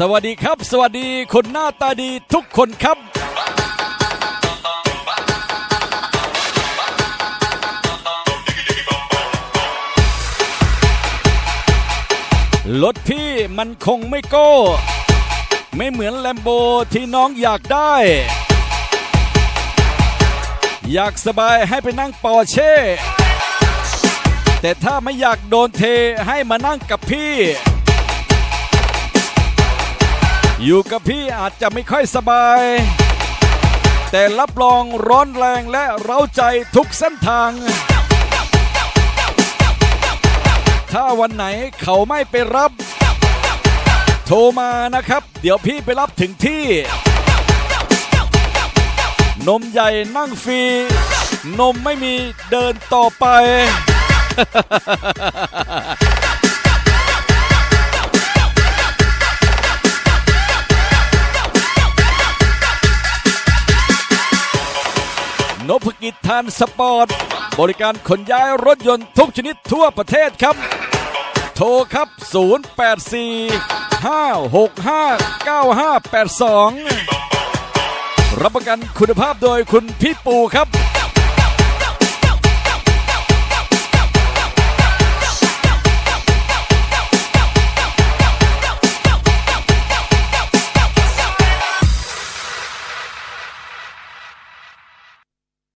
สวัสดีครับ สวัสดีคนหน้าตาดีทุกคนครับ รถพี่มันคงไม่โก้ ไม่เหมือนแลมโบที่น้องอยากได้ อยากสบายให้ไปนั่งปอร์เช่ แต่ถ้าไม่อยากโดนเทให้มานั่งกับพี่ อยู่กับพี่อาจจะไม่ค่อยสบาย แต่รับรองร้อนแรงและเร้าใจทุกเส้นทาง ถ้าวันไหนเขาไม่ไปรับ โทรมานะครับ เดี๋ยวพี่ไปรับถึงที่ นมใหญ่นั่งฟรี นมไม่มีเดินต่อไป นพกิจทานสปอร์ต บริการขนย้ายรถยนต์ทุกชนิดทั่วประเทศครับ โทรครับ 084 565 9582 รับประกันคุณภาพโดยคุณพี่ปูครับ